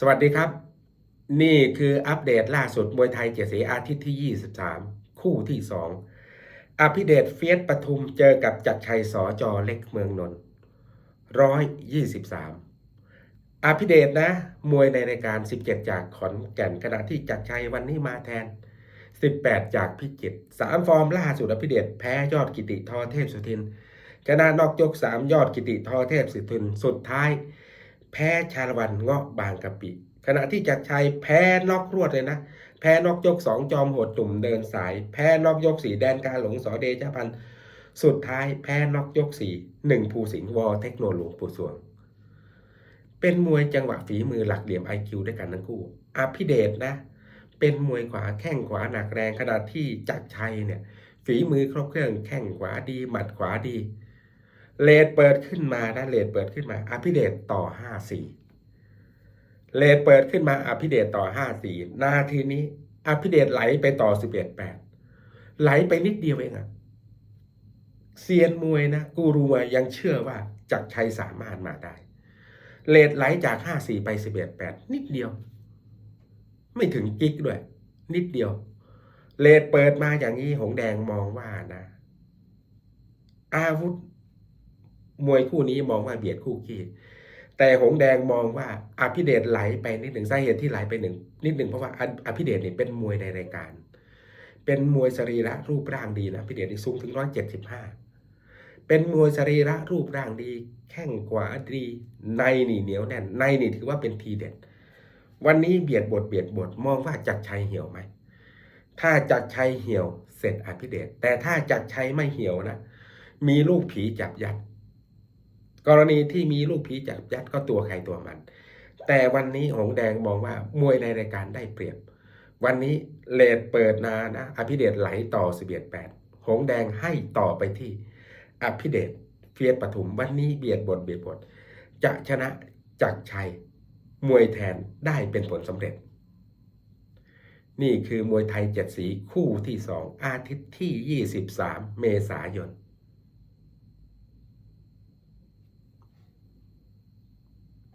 สวัสดีครับ นี่คืออัปเดตล่าสุดมวยไทยเจ็ดสีอาทิตย์ที่ 23 คู่ที่ 2อภิเดชเฟียสปทุมเจอกับจักรชัยสอจอเล็กเมืองนนท์ร้อยยี่สิบสามอภิเดชนะ มวยในรายการ 17 จากขอนแก่นขณะที่จักรชัยวันนี้มาแทน 18 จากพิจิตรสามฟอร์มล่าสุดอภิเดชแพ้ยอดกิติทอเทพสุทินชนะนอกยก3ยอดกิติทอเทพสุทินสุดท้าย แพ้ชาลวันเงาะบางกะปิ ขณะที่จักรชัยแพ้นอกรวดเลยนะ แพ้นอกยกสองจอมโหดตุ่มเดินสาย แพ้นอกยกสี่แดนกาหลงสอเดชพัน สุดท้ายแพ้นอกยกสี่หนึ่งภูสิงห์วอเทคโนโลยีปูสวง เป็นมวยจังหวะฝีมือหลักเหลี่ยมไอคิวด้วยกันทั้งคู่อภิเดชนะ เป็นมวยขวาแข้งขวาหนักแรงขณะที่จักรชัยเนี่ยฝีมือครบเครื่องแข้งขวาดีหมัดขวาดี เลดเปิดขึ้นมานะเลดเปิดขึ้นมาอภิเดชต่อห้าสี่เลดเปิดขึ้นมาอภิเดชต่อห้าสี่นาทีนี้อภิเดชไหลไปต่อสิบเอ็ดแปดไหลไปนิดเดียวเองอะเซียนมวยนะกูรูมวยยังเชื่อว่าจักรชัยสามารถมาได้ เลดไหลจากห้าสี่ไปสิบเอ็ดแปดนิดเดียว ไม่ถึงกิ๊กด้วย นิดเดียว เลดเปิดมาอย่างนี้หงแดงมองว่านะ อาวุธ มวยคู่นี้มองว่าเบียดคู่ขี้แต่หงแดงมองว่าอภิเดชไหลไปนิดหนึ่งสาเหตุที่ไหลไปหนึ่งนิดหนึ่งเพราะว่าอภิเดชเนี่ยเป็นมวยในรายการ เป็นมวยสรีระรูปร่างดีนะอภิเดชนี่สูงถึงร้อยเจ็ดสิบห้าเป็นมวยสรีระรูปร่างดี แข้งขวาดีในนี่เหนียวแน่น ในนี่ถือว่าเป็นทีเด็ด วันนี้เบียดบทเบียดบทมองว่าจักชัยเหี่ยวไหมถ้าจักชัยเหี่ยวเสร็จอภิเดชแต่ถ้าจักชัยไม่เหี่ยวนะมีลูกผีจับยัด กรณีที่มีลูกผีจับยัดก็ตัวใครตัวมัน แต่วันนี้หงแดงมองว่ามวยในรายการได้เปรียบ วันนี้เลดเปิดนานะ อภิเดชไหลต่อสิบเอ็ดแปดหงแดงให้ต่อไปที่ อภิเดชเฟียสปทุมวันนี้เบียดบทเบียดบทจะชนะจักรชัยมวยแทนได้เป็นผลสำเร็จ นี่คือมวยไทยเจ็ดสีคู่ที่สองอาทิตย์ที่ 23 เมษายน